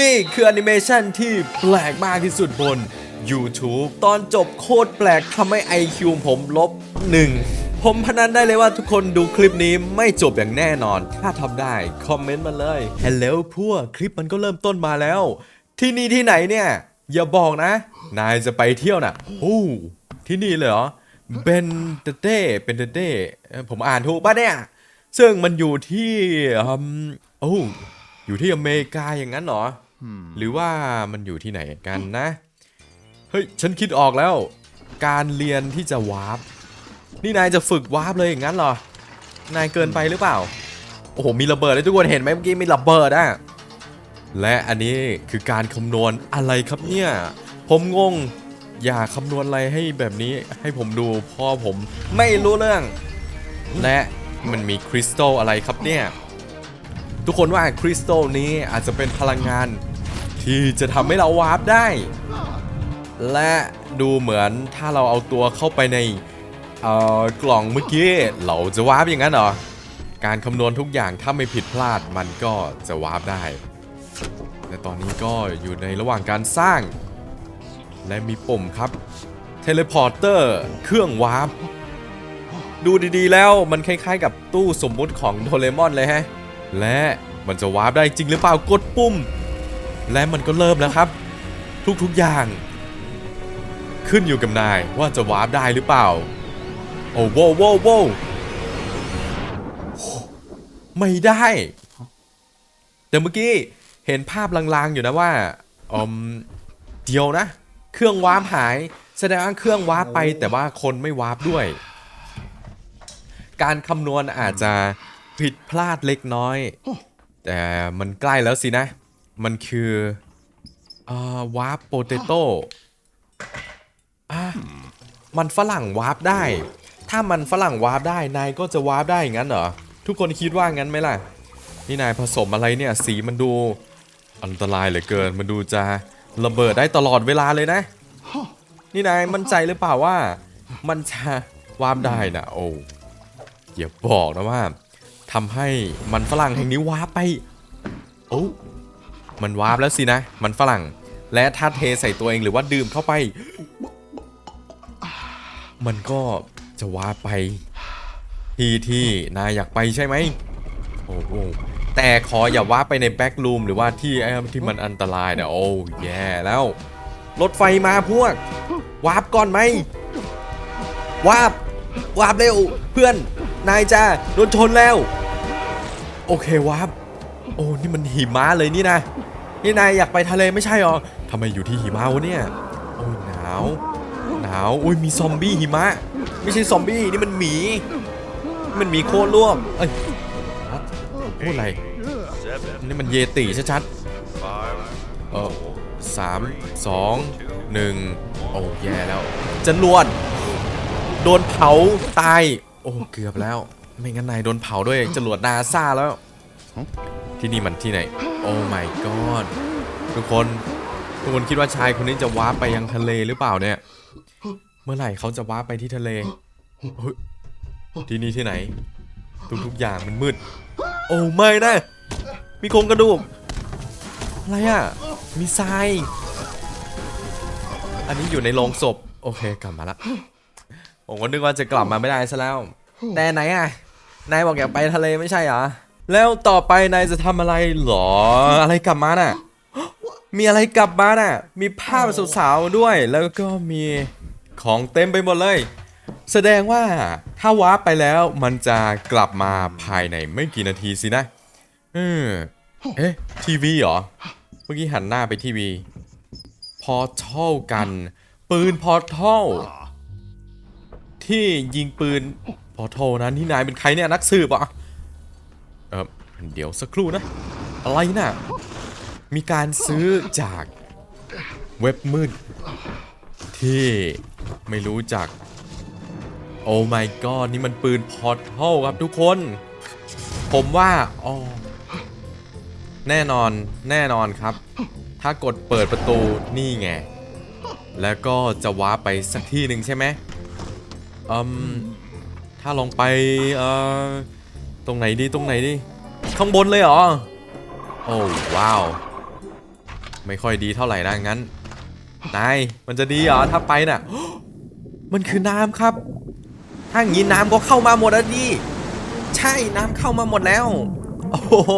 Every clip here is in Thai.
นี่คือแอนิเมชันที่แปลกมากที่สุดบน YouTube ตอนจบโคตรแปลกทำให้ IQ ผมลบหนึ่งผมพนันได้เลยว่าทุกคนดูคลิปนี้ไม่จบอย่างแน่นอน ถ้าทำได้ คอมเมนต์มาเลย Hello พวกคลิปมันก็เริ่มต้นมาแล้ว ที่นี่ที่ไหนเนี่ย อย่าบอกนะ นายจะไปเที่ยวน่ะโอ้ที่นี่เลยเหรอเบนเดเต้เบนเดเต้ผมอ่านถูกปะเนี่ย ซึ่งมันอยู่ที่อืมโอ้อยู่ที่อเมริกาอย่างนั้นเหรอ หรือว่ามันอยู่ที่ไหนกันนะ เฮ้ย ฉันคิดออกแล้ว การเรียนที่จะวาร์ปนี่นายจะฝึกวาร์ปเลยอย่างนั้นเหรอ นายเกินไปหรือเปล่า โอ้โห มีระเบิดเลยทุกคนเห็นไหมเมื่อกี้มีระเบิดอะและอันนี้คือการคำนวณอะไรครับเนี่ย ผมงง อย่าคำนวณอะไรให้แบบนี้ให้ผมดูเพ่อผมไม่รู้เรื่อง และมันมีคริสตัลอะไรครับเนี่ย ทุกคนว่าคริสตัลนี้อาจจะเป็นพลังงาน ที่จะทำให้เราวาร์ปได้ และดูเหมือนถ้าเราเอาตัวเข้าไปในกล่องเมื่อกี้เราจะวาร์ปอย่างนั้นเหรอ การคำนวณทุกอย่างถ้าไม่ผิดพลาดมันก็จะวาร์ปได้ และตอนนี้ก็อยู่ในระหว่างการสร้าง และมีปุ่มครับเทเลพอร์เตอร์เครื่องวาร์ปดูดีๆแล้วมันคล้ายๆกับตู้สมมุติของโดเรมอนเลยฮะ และมันจะวาร์ปได้จริงหรือเปล่ากดปุ่ม และมันก็เริ่มแล้วครับ ทุกๆอย่าง ขึ้นอยู่กับนายว่าจะวาร์ปได้หรือเปล่า โอ้โว้โว้โว้ไม่ได้ แต่เมื่อกี้เห็นภาพลางๆอยู่นะว่าอมเดียวนะ เครื่องวาร์ปหาย แสดงว่าเครื่องวาร์ปไปแต่ว่าคนไม่วาร์ปด้วย การคำนวณอาจจะ ผิดพลาดเล็กน้อย แต่มันใกล้แล้วสินะ มันคืออ่าวาร์ปโปเตโต้อะมันฝรั่งวาร์ปได้ ถ้ามันฝรั่งวาร์ปได้ นายก็จะวาร์ปได้อย่างนั้นเหรอ ทุกคนคิดว่างั้นไหมล่ะ นี่นายผสมอะไรเนี่ย สีมันดู อันตรายเหลือเกิน มันดูจะระเบิดได้ตลอดเวลาเลยนะ นี่นายมั่นใจหรือเปล่าว่า มันจะวาร์ปได้นะโอ้อย่าบอกนะว่า ทำให้มันฝรั่งแห่งนี้วาร์ไปโอ้มันวาร์แล้วสินะ มันฝรั่ง และถ้าเทใส่ตัวเองหรือว่าดื่มเข้าไป มันก็จะวาร์ไป ที่ที่นายอยากไปใช่ไหมโอ้โหแต่ขออย่าวาร์ไปในแบ็กรูมหรือว่าที่ที่มันอันตรายนะโอ้แย่แล้ว รถไฟมาพวกวาร์ปก่อนไหมวาร์ปวาร์ปเร็วเพื่อน นายจ้าโดนชนแล้ว โอเควาร์ปโอ้นี่มันหิมะเลยนี่นะนี่นายอยากไปทะเลไม่ใช่หรอทำไมอยู่ที่หิมะวะเนี่ยโอ้ยหนาวหนาวโอ้ยมีซอมบี้หิมะ ไม่ใช่ซอมบี้นี่มันหมี มันหมีโคตรร่วมเอ้ยพูดอะไรนี่มันเยติชัดๆเออสามสองหนึ่งโอ้แย่แล้วจรวดโดนเผาตาย โอ้เกือบแล้ว ไม่งั้นนายโดนเผาด้วยจรวดนาซาแล้ว ที่นี่มันที่ไหน โอ้ my god ทุกคนทุกคนคิดว่าชายคนนี้จะวาร์ปไปยังทะเลหรือเปล่าเนี่ย เมื่อไหร่เขาจะวาร์ปไปที่ทะเลเฮ้ยที่นี่ที่ไหน ทุกๆอย่างมันมืด โอ้ไม่นะ มีโครงกระดูก อะไรอะ มีทราย อันนี้อยู่ในโรงศพ โอเคกลับมาละ ผมก็นึกว่าจะกลับมาไม่ได้ซะแล้ว แต่ไหนอะ นายบอกอยากไปทะเลไม่ใช่เหรอ แล้วต่อไปนายจะทำอะไรหรอ อะไรกลับมาน่ะ มีอะไรกลับมาน่ะ มีภาพสาวๆด้วย แล้วก็มีของเต็มไปหมดเลย แสดงว่าถ้าวาร์ปไปแล้วมันจะกลับมาภายในไม่กี่นาทีสินะ เออเอ๊ะทีวีเหรอ เมื่อกี้หันหน้าไปทีวี พอเท่ากัน ปืนพอเท่า ที่ยิงปืนพอโทนั้นที่นายเป็นใครเนี่ยนักสืบอะเออเดี๋ยวสักครู่นะ อะไรน่ะมีการซื้อจากเว็บมืดที่ไม่รู้จัก โอ้ my god นี่มันปืนพอร์ทัลครับทุกคน ผมว่าอ๋อแน่นอนแน่นอนครับ ถ้ากดเปิดประตูนี่ไง แล้วก็จะว้าไปสักที่หนึ่งใช่ไหม อืมถ้าลองไปเอ่อตรงไหนดีตรงไหนดีข้างบนเลยเหรอ โอ้ว้าว ไม่ค่อยดีเท่าไหร่นะงั้น นาย มันจะดีเหรอถ้าไปน่ะ มันคือน้ำครับ ถ้าอย่างนี้น้ำก็เข้ามาหมดแล้วดิใช่น้ำเข้ามาหมดแล้ว โอ้โห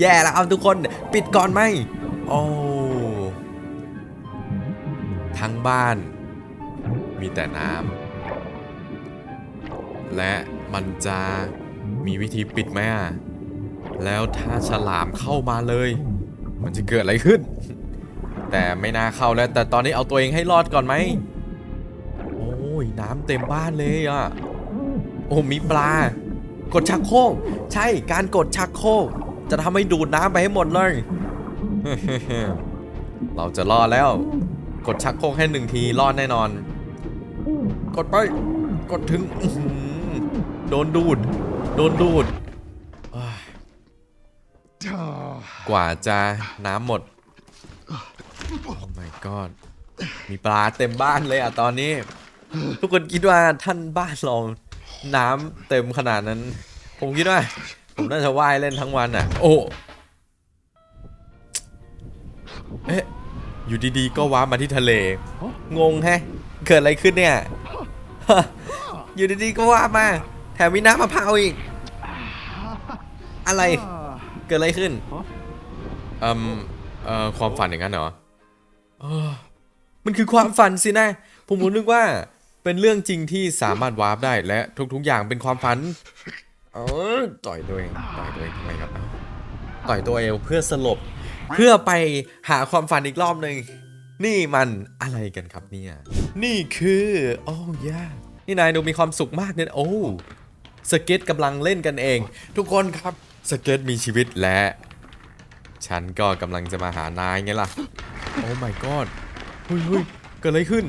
แย่แล้วเอาทุกคนปิดก่อนไหมโอ้ทั้งบ้าน มีแต่น้ำ และมันจะมีวิธีปิดไหมอะ แล้วถ้าฉลามเข้ามาเลย มันจะเกิดอะไรขึ้น แต่ไม่น่าเข้าแล้ว แต่ตอนนี้เอาตัวเองให้รอดก่อนไหม โอ้ยน้ำเต็มบ้านเลยอะ โอ้มีปลา กดชักโครกใช่การกดชักโครกจะทำให้ดูดน้ำไปให้หมดเลย เราจะรอดแล้ว กดชักโครกให้หนึ่งทีรอดแน่นอน กดไป กดถึง โดนดูด โดนดูด กว่าจะน้ำหมด โอ้ my god มีปลาเต็มบ้านเลยอะตอนนี้ ทุกคนคิดว่าท่านบ้านเรา น้ำเต็มขนาดนั้น ผมคิดว่า ผมน่าจะว่ายเล่นทั้งวันอะ โอ้ เอ๊ะ อยู่ดีๆ ก็ว้ามาที่ทะเล งงแฮะ เกิดอะไรขึ้นเนี่ย อยู่ดีๆ ก็ว้ามา แถมมีน้ำมะพร้าวอีก อะไร เกิดอะไรขึ้นเอ่มเอ่อความฝันอย่างนั้นเหรอเออมันคือความฝันสินะ ผมนึกว่าเป็นเรื่องจริงที่สามารถวาร์ปได้และทุกๆอย่างเป็นความฝัน เออต่อยตัวเองต่อยตัวเองทำไมครับต่อยตัวเองเพื่อสลบ เพื่อไปหาความฝันอีกรอบหนึ่งนี่มันอะไรกันครับเนี่ย นี่คือ โอ้ยานี่นายดูมีความสุขมากเนี่ย โอ้ สเก็ตกำลังเล่นกันเอง ทุกคนครับสเก็ตมีชีวิตและ ฉันก็กำลังจะมาหานายไงล่ะ โอ้ my god เฮ้ยเฮ้ยเกิดอะไรขึ้น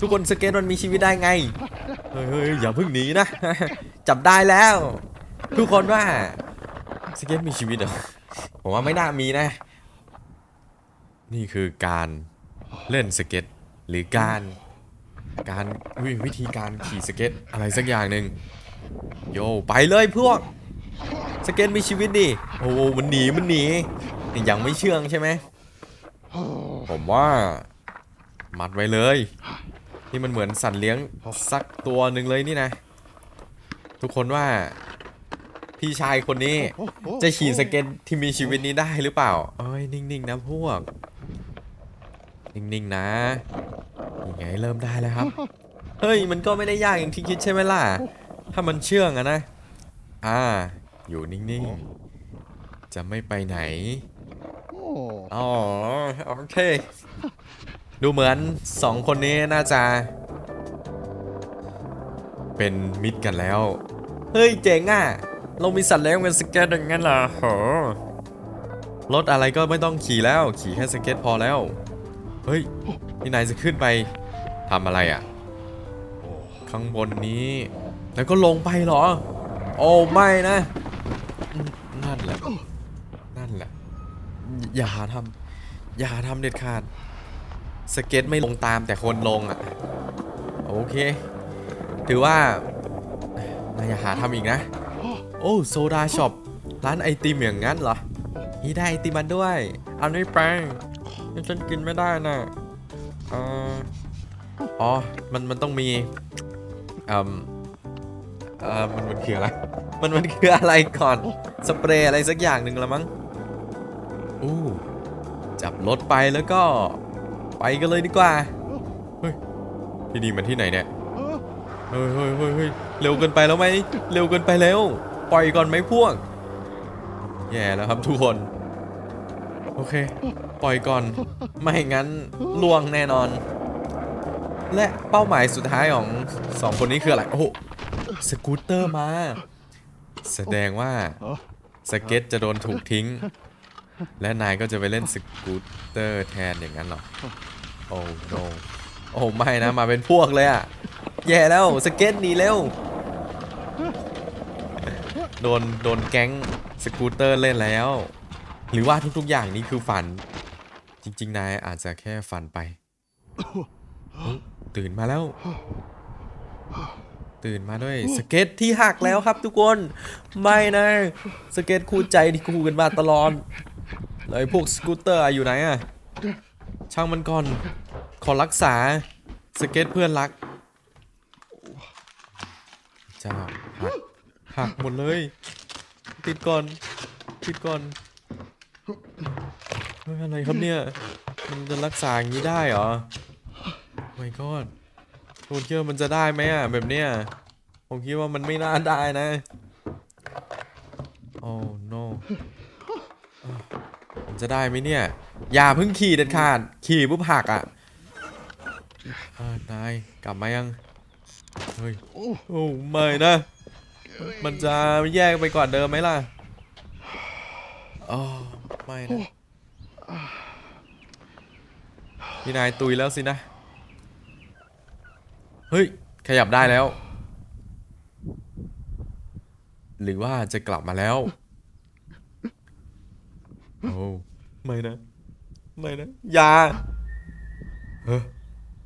ทุกคนสเก็ตมันมีชีวิตได้ไง เฮ้ยเฮ้ยอย่าเพิ่งหนีนะ จับได้แล้ว ทุกคนว่าสเก็ตมีชีวิตเหรอ ผมว่าไม่น่ามีนะ นี่คือการเล่นสเก็ตหรือการการวิวิธีการขี่สเก็ตอะไรสักอย่างหนึ่ง โยไปเลยพวกสเก็ตมีชีวิตดิโอ้มันหนีมันหนียังไม่เชื่องใช่ไหมผมว่า มัดไว้เลย นี่มันเหมือนสัตว์เลี้ยงสักตัวหนึ่งเลยนี่นะ ทุกคนว่า พี่ชายคนนี้จะขี่สเก็ตที่มีชีวิตนี้ได้หรือเปล่า เอ้ยนิ่งๆนะพวก นิ่งๆนะยังไงเริ่มได้แล้วครับ เฮ้ยมันก็ไม่ได้ยากอย่างที่คิดใช่ไหมล่ะ ถ้ามันเชื่องอะนะ อ่า อยู่นิ่งๆ จะไม่ไปไหน อ๋อ โอเค ดูเหมือนสองคนนี้น่าจะ เป็นมิตรกันแล้ว เฮ้ย เจ๋งอะ เรามีสัตว์เลี้ยงเป็นสเก็ตอย่างนั้นเหรอโหรถอะไรก็ไม่ต้องขี่แล้ว ขี่แค่สเก็ตพอแล้ว เฮ้ย นี่นายจะขึ้นไปทำอะไรอะ ข้างบนนี้ แล้วก็ลงไปเหรอ โอ้ไม่นะ นั่นแหละ นั่นแหละ อย่าหาทำอย่าหาทำเด็ดขาด สเก็ตไม่ลงตามแต่คนลงอะ โอเค ถือว่านายอย่าหาทำอีกนะ โอ้โซดาช็อปร้านไอติมอย่างนั้นเหรอนี่ได้ไอติมมันด้วย เอานี่ไปนี่ฉันกินไม่ได้นะเอ่ออ๋อ มันมันต้องมีอ่ม เอ่อมันมันคืออะไรมันมันคืออะไรก่อน สเปรย์อะไรสักอย่างหนึ่งละมั้งอู้จับรถไปแล้วก็ไปกันเลยดีกว่า เฮ้ย ที่นี่มันที่ไหนเนี่ย เฮ้ยเฮ้ยเฮ้ยเฮ้ยเร็วเกินไปแล้วไหม เร็วเกินไปแล้ว ปล่อยก่อนไหมพวก แย่แล้วครับทุกคน โอเค ปล่อยก่อน ไม่งั้นล่วงแน่นอน และเป้าหมายสุดท้ายของสองคนนี้คืออะไร โอ้โห สกูตเตอร์มา แสดงว่าสเก็ตจะโดนถูกทิ้ง และนายก็จะไปเล่นสกูตเตอร์แทนอย่างนั้นหรอ โอ้โนโอ้ไม่นะ มาเป็นพวกเลยอะแย่แล้วสเก็ตหนีเร็ว โดนโดนแก๊งสกูตเตอร์เล่นแล้ว หรือว่าทุกๆอย่างนี้คือฝัน จริง ๆ นายอาจจะแค่ฝันไป ตื่นมาแล้ว ตื่นมาด้วยสเก็ตที่หักแล้วครับทุกคน ไม่นะสเก็ตคู่ใจที่คู่กันมาตลอดแล้วไอ้พวกสกูตเตอร์อยู่ไหนอะช่างมันก่อน ขอรักษาสเก็ตเพื่อนรักเจ้าหักหักหมดเลย ติดก่อน ติดก่อนเฮ้ยอะไรครับเนี่ย มันจะรักษาอย่างนี้ได้เหรอไม่กอด โคนเชื่อมันจะได้ไหมอะแบบเนี้ยผมคิดว่ามันไม่น่าได้นะโอ้ no มันจะได้ไหมเนี่ย อย่าเพิ่งขี่เด็ดขาด ขี่ปุ๊บหักอะนายกลับมายัง เฮ้ย โอ้ไม่นะ มันจะแยกไปก่อนเดิมไหมล่ะอ๋อไม่นะพี่นายตุยแล้วสินะ เฮ้ย ขยับได้แล้ว หรือว่าจะกลับมาแล้ว โอ้ไม่นะ ไม่นะอย่าเฮ้อ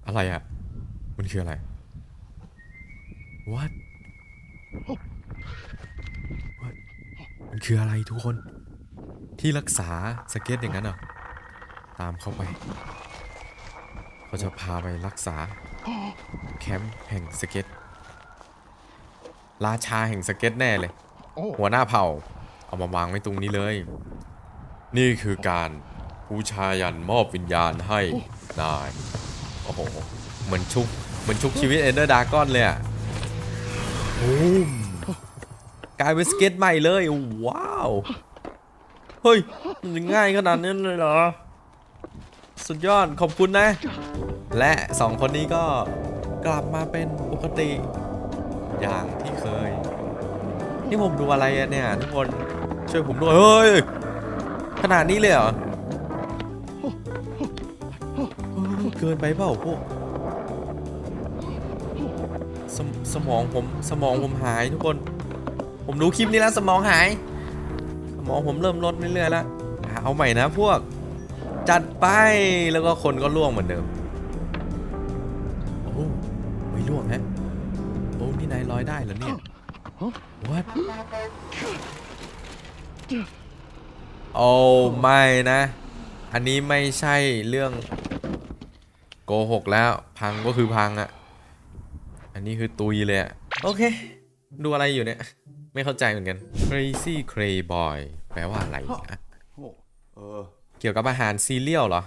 อะไรอะมันคืออะไร what what มันคืออะไรทุกคน ที่รักษาสเก็ตอย่างนั้นเหรอ ตามเข้าไปเขาจะพาไปรักษา แคมป์แห่งสเก็ต ราชาแห่งสเก็ตแน่เลย หัวหน้าเผ่า เอามาวางไว้ตรงนี้เลย นี่คือการบูชายันมอบวิญญาณให้นาย โอ้โห เหมือนชุบเหมือนชุบชีวิตเอนเดอร์ดากอนเลยอะโอ้มกลายเป็นสเก็ตใหม่เลย ว้าว เฮ้ย มันจะง่ายขนาดนั้นเลยเหรอ สุดยอด ขอบคุณนะ และสองคนนี้ก็กลับมาเป็นปกติอย่างที่เคย นี่ผมดูอะไรเนี่ย ทุกคนช่วยผมด้วยเฮ้ยขนาดนี้เลยเหรอเกินไปเปล่าพวกสมสมองผมสมองผมหายทุกคน ผมดูคลิปนี้แล้วสมองหาย สมองผมเริ่มลดเรื่อยๆแล้วเอาใหม่นะพวก จัดไปแล้วก็คนก็ล่วงเหมือนเดิม ได้เหรอเนี่ย what โอ้ไม่นะ อันนี้ไม่ใช่เรื่องโกหกแล้ว พังก็คือพังอะอันนี้คือตุยเลยอะโอเค ดูอะไรอยู่เนี่ย ไม่เข้าใจเหมือนกัน crazy cray boy แปลว่าอะไรอะเออเกี่ยวกับอาหารซีเรียลเหรอ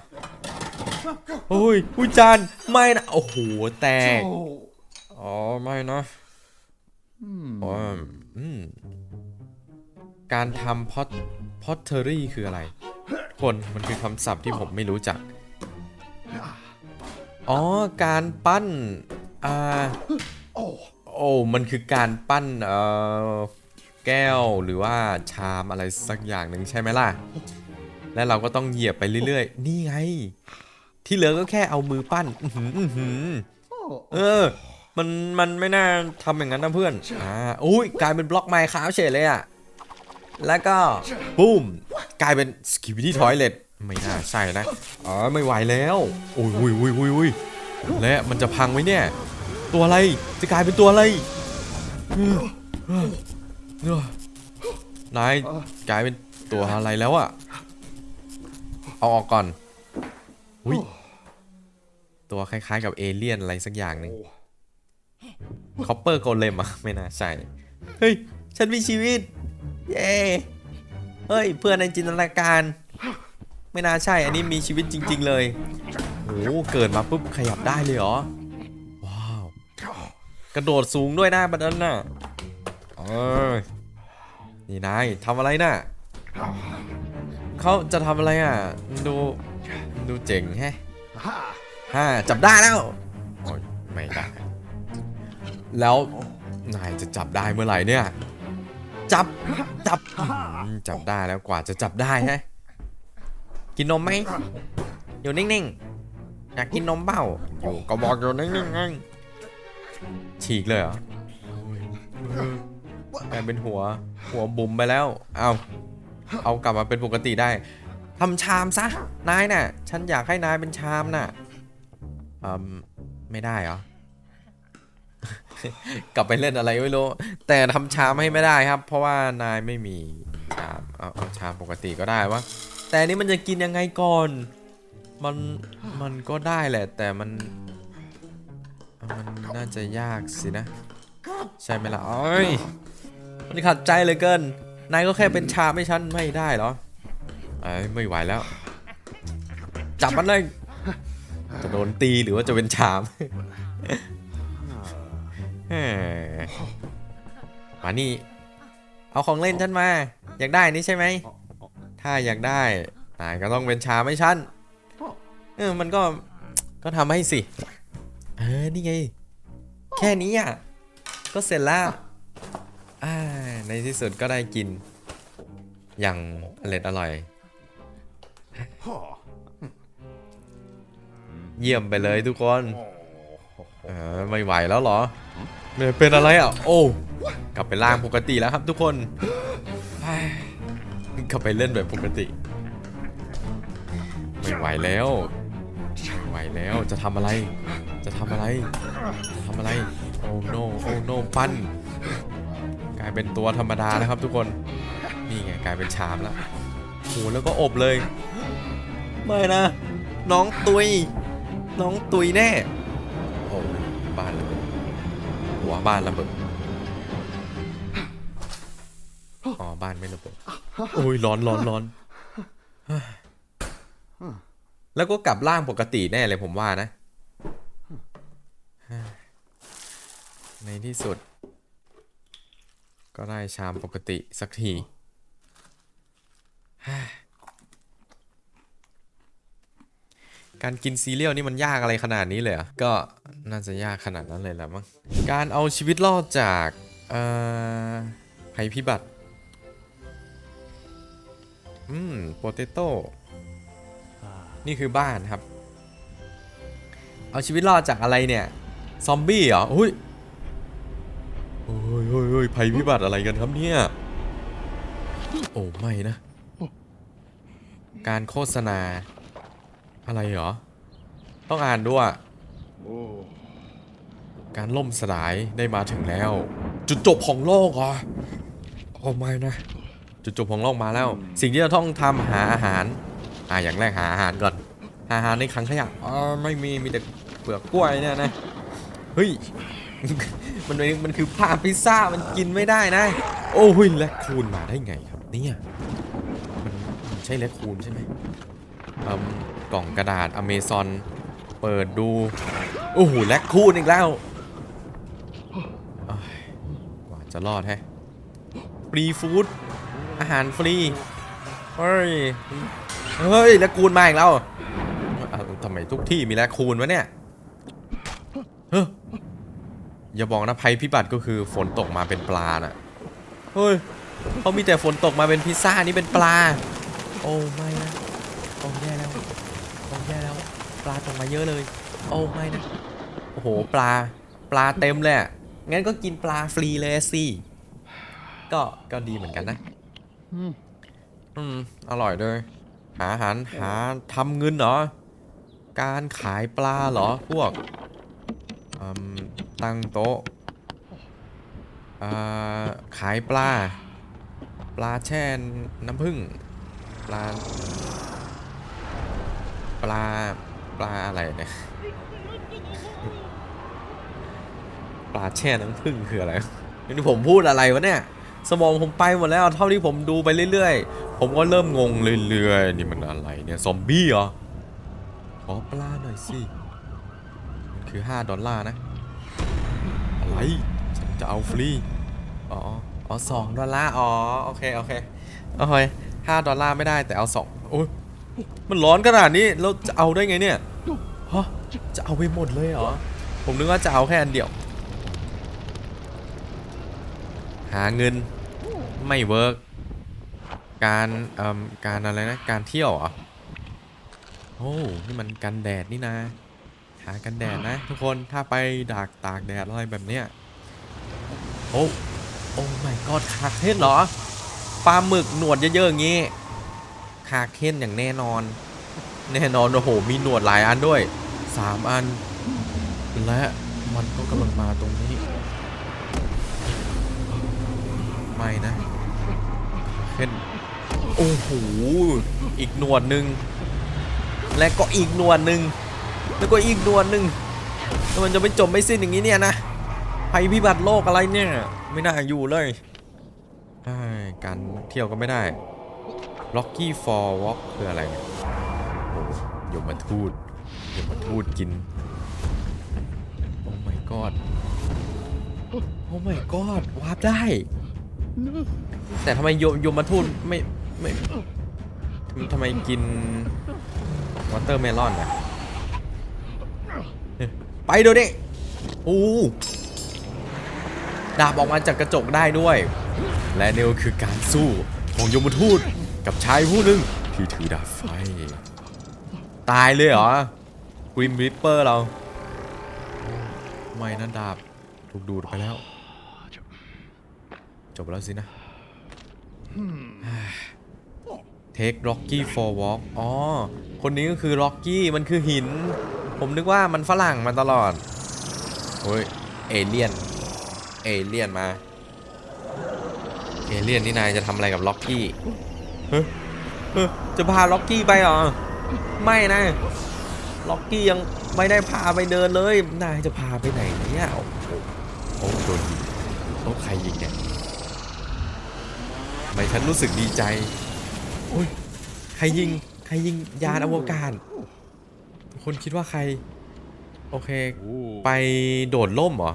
โอ้ยอุยจานไม่นะ โอ้โห แตก อ๋อ ไม่นะ อ๋ออืมการทำพอตพอตเทอรี่คืออะไร คนมันคือคำศัพท์ที่ผมไม่รู้จัก อ๋อ การปั้น อ่า โอ้มันคือการปั้น เอ่อ แก้วหรือว่าชามอะไรสักอย่างหนึ่งใช่ไหมล่ะ และเราก็ต้องเหยียบไปเรื่อยๆ นี่ไง ที่เหลือก็แค่เอามือปั้นอื้อหืออื้อหือเออ มันมันไม่น่าทำอย่างนั้นนะเพื่อนอ่าอุ้ยกลายเป็นบล็อกไมค์ค้าวเฉยเลยอะแล้วก็ปุ้มกลายเป็นสกิ p ปี้ทอยเลตไม่น่าใช่นะอ๋อไม่ไหวแล้วโอ้ยอุ้ยอุ้ยอุ้ยอุ้ยและมันจะพังไหมเนี่ย ตัวอะไรจะกลายเป็นตัวอะไรเออเออเออนายกลายเป็นตัวอะไรแล้วอะเอาออกก่อนอุ้ยตัวคล้ายๆกับเอเลี่ยนอะไรสักอย่างหนึ่ง คอปเปอร์โกเลมอะไม่น่าใช่ เฮ้ย ฉันมีชีวิต เย้เฮ้ย เพื่อนในจินตนาการ ไม่น่าใช่ อันนี้มีชีวิตจริง ๆ เลยโอ้เกิดมาปุ๊บขยับได้เลยเหรอ ว้าว กระโดดสูงด้วยนะบัดนั้นน่ะเอ้ยนี่นายทำอะไรน่ะเขาจะทำอะไรอะ ดูดูเจ๋งแฮะฮ่าจับได้แล้ว โอ้ยไม่ได้ แล้วนายจะจับได้เมื่อไหร่เนี่ย จับจับจับได้แล้วกว่าจะจับได้ฮะกินนมไหมอยู่นิ่งๆอยากกินนมเปล่าอยู่ก็บอกอยู่นิ่งๆไงฉีกเลยเหรอโอ้ยเออกลายเป็นหัวหัวบุ๋มไปแล้ว เอาเอากลับมาเป็นปกติได้ทำชามซะ นายน่ะ ฉันอยากให้นายเป็นชามน่ะอืมไม่ได้เหรอ กลับไปเล่นอะไรไม่รู้ แต่ทำชามให้ไม่ได้ครับ เพราะว่านายไม่มีชามเอาเอาชามปกติก็ได้วะแต่นี้มันจะกินยังไงก่อน มันมันก็ได้แหละ แต่มัน มันน่าจะยากสินะ ใช่ไหมล่ะเอ้ยมันขัดใจเลยเกิน นายก็แค่เป็นชามให้ฉันไม่ได้เหรอเอ้ยไม่ไหวแล้ว จับมันเลยจะโดนตีหรือว่าจะเป็นชาม มานี่ เอาของเล่นฉันมา อยากได้นี่ใช่ไหม ถ้าอยากได้นายก็ต้องเป็นชามให้ฉันเออ มันก็ ก็ทำให้สิ เออ นี่ไง แค่นี้อะ ก็เสร็จแล้วอ่าในที่สุดก็ได้กิน อย่างอร่อยอร่อย เยี่ยมไปเลยทุกคน เออ ไม่ไหวแล้วเหรอ ไม่เป็นอะไรอะ โอ้กลับไปล่างปกติแล้วครับทุกคนกลับไปเล่นแบบปกติ ไม่ไหวแล้วไม่ไหวแล้วจะทำอะไร จะทำอะไร จะทำอะไร โอ้โนโอ้โนปั้น กลายเป็นตัวธรรมดาแล้วครับทุกคน นี่ไงกลายเป็นชามแล้วโหแล้วก็อบเลย ไม่นะ น้องตุย น้องตุยแน่ โอ้บ้านเบิด หัวบ้านระเบิดอ๋อบ้านไม่ระเบิดโอ้ยร้อนร้อนร้อนแล้วก็กลับร่างปกติแน่เลยผมว่านะ ในที่สุด ก็ได้ชามปกติสักที การกินซีเรียลนี่มันยากอะไรขนาดนี้เลยเหรอก็น่าจะยากขนาดนั้นเลยแหละมั้งการเอาชีวิตรอดจากเอ่อภัยพิบัติ อืมโปเตโต้นี่คือบ้านครับ เอาชีวิตรอดจากอะไรเนี่ย ซอมบี้เหรออุ้ยโอ้ยโอ้ยโอ้ยภัยพิบัติอะไรกันครับเนี่ย โอ้ไม่นะ การโฆษณา อะไรเหรอ ต้องอ่านด้วยการล่มสลายได้มาถึงแล้ว จุดจบของโลกเหรอโอ้ไม่นะ จุดจบของโลกมาแล้ว สิ่งที่เราต้องทำหาอาหาร อ่าอย่างแรกหาอาหารก่อน หาอาหารในคลังขยะอ๋อไม่มีมีแต่เปลือกกล้วยเนี่ยนะเฮ้ยมันเป็นมันคือผ้าพิซซ่ามันกินไม่ได้นะ โอ้ยแลคคูนมาได้ไงครับเนี่ยมันมันใช่แลคคูนใช่ไหมอืม กล่องกระดาษอเมซอนเปิดดู โอ้โหแลคคูนอีกแล้วกว่าจะรอดแฮะฟรีฟู้ดอาหารฟรี เฮ้ย เฮ้ยแลคคูนมาอีกแล้วทำไมทุกที่มีแลคคูนวะเนี่ยเฮ้ยอย่าบอกนะภัยพิบัติก็คือฝนตกมาเป็นปลาน่ะ เฮ้ยเขามีแต่ฝนตกมาเป็นพิซซ่านี่เป็นปลา โอ้ไม่นะ โอ้แย่แล้ว โอ้แย่แล้ว ปลาตกมาเยอะเลย โอ้ไม่นะ โอ้โห ปลา ปลาเต็มเลยอะงั้นก็กินปลาฟรีเลยสิ ก็ ก็ดีเหมือนกันนะอืม อร่อยด้วย หาอาหารหาทำเงินเหรอ การขายปลาเหรอ พวกอืมตั้งโต๊ะอ่าขายปลา ปลาแช่น้ำผึ้ง ปลา ปลา ปลาอะไรเนี่ย ปลาแช่น้ำผึ้งคืออะไรนี่ผมพูดอะไรวะเนี่ย สมองผมไปหมดแล้ว เท่าที่ผมดูไปเรื่อยๆ ผมก็เริ่มงงเรื่อยๆ นี่มันอะไรเนี่ย ซอมบี้เหรอ ขอปลาหน่อยสิมันคือ 5 ดอลลาร์นะ อะไร ฉันจะเอาฟรี อ๋อ อ๋อสองดอลลาร์ อ๋อ โอเค โอเค โอเคห้าดอลลาร์ไม่ได้แต่เอาสองโอ้ย มันร้อนขนาดนี้เราจะเอาได้ไงเนี่ยฮะจะเอาไปหมดเลยเหรอ ผมนึกว่าจะเอาแค่อันเดียว หาเงินไม่เวิร์กการเอ่มการอะไรนะ การเที่ยวเหรอ โอ้ นี่มันกันแดดนี่นะ หากันแดดนะทุกคน ถ้าไปดากตากแดดอะไรแบบเนี้ย โอ้ โอ้ my god คาเคนเหรอ ปลาหมึกหนวดเยอะๆอย่างงี้ คาเคนอย่างแน่นอน แน่นอนโอ้โหมีหนวดหลายอันด้วยสามอัน และมันก็กำลังมาตรงนี้ ไม่นะเคนโอ้โหอีกหนวดหนึ่งและก็อีกหนวดหนึ่งแล้วก็อีกหนวดหนึ่งแล้วมันจะไม่จบไม่สิ้นอย่างนี้เนี่ยนะภัยพิบัติโลกอะไรเนี่ย ไม่น่าอยู่เลยการเที่ยวก็ไม่ได้ Rocky for Walk คืออะไรเนี่ยโอ้ยมทูตยมทูตกิน โอ้ my god โอ้ my god วาร์ปได้ แต่ทำไมโยมโยมทูตไม่ไม่ทำไมกินวอเตอร์เมลอนอะไปเดี๋ยวนี้โอ้ดาบออกมาจากกระจกได้ด้วย และนี่ก็คือการสู้ของยมทูต กับชายผู้หนึ่งที่ถือดาบไฟ ตายเลยเหรอกริมริปเปอร์เรา ไม่นะดาบ ถูกดูดไปแล้ว จบแล้วสินะเทคล็อกกี้ฟอร์วอล์กอ๋อ คนนี้ก็คือล็อกกี้ มันคือหิน ผมนึกว่ามันฝรั่งมาตลอดโอ้ย เอเลียน เอเลียนมา เอเลียนนี่นายจะทำอะไรกับล็อกกี้ จะพาล็อกกี้ไปหรอ ไม่นะ ล็อกกี้ยังไม่ได้พาไปเดินเลย นายจะพาไปไหนเนี่ยโอ้โหโดนยิงโอ้ใครยิงเนี่ยทำไมฉันรู้สึกดีใจ โอ้ย ใครยิง ใครยิงยานอวกาศ คนคิดว่าใคร โอเค ไปโดดล่มเหรอ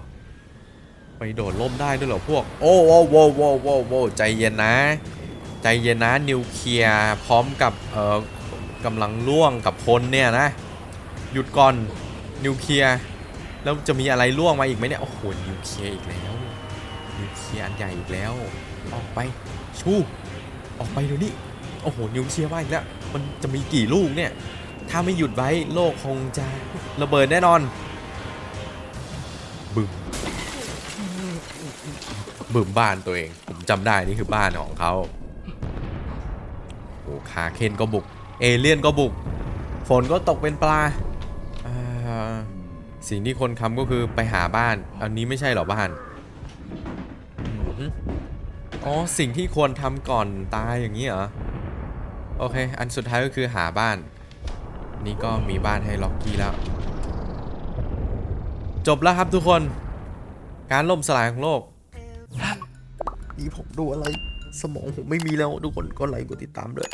ไปโดดล่มได้ด้วยเหรอพวก โอ้โอ้โว้โว้โว้โว้ใจเย็นนะ ใจเย็นนะนิวเคลียร์พร้อมกับเอ่อกำลังล่วงกับคนเนี่ยนะ หยุดก่อนนิวเคลียร์แล้วจะมีอะไรล่วงมาอีกไหมเนี่ยโอ้โหนิวเคลียร์อีกแล้วนิวเคลียร์อันใหญ่อีกแล้ว ออกไปชูออกไปเดี๋ยวนี้โอ้โหนิวเคลียร์มาอีกแล้วมันจะมีกี่ลูกเนี่ย ถ้าไม่หยุดไว้โลกคงจะระเบิดแน่นอนบึ้มบึ้มบ้านตัวเอง ผมจำได้นี่คือบ้านของเขา อ้คาเคนก็บุก เอเลี่ยนก็บุก ฝนก็ตกเป็นปลา สิ่งที่คนทำก็คือไปหาบ้าน อันนี้ไม่ใช่หรอบ้าน อ๋อ สิ่งที่ควรทำก่อนตายอย่างนี้เหรอ โอเค อันสุดท้ายก็คือหาบ้าน นี่ก็มีบ้านให้ล็อกกี้แล้ว จบแล้วครับทุกคน การล่มสลายของโลกนี่ผมดูอะไร สมองผมไม่มีแล้วทุกคนก็ไลค์กดติดตามด้วย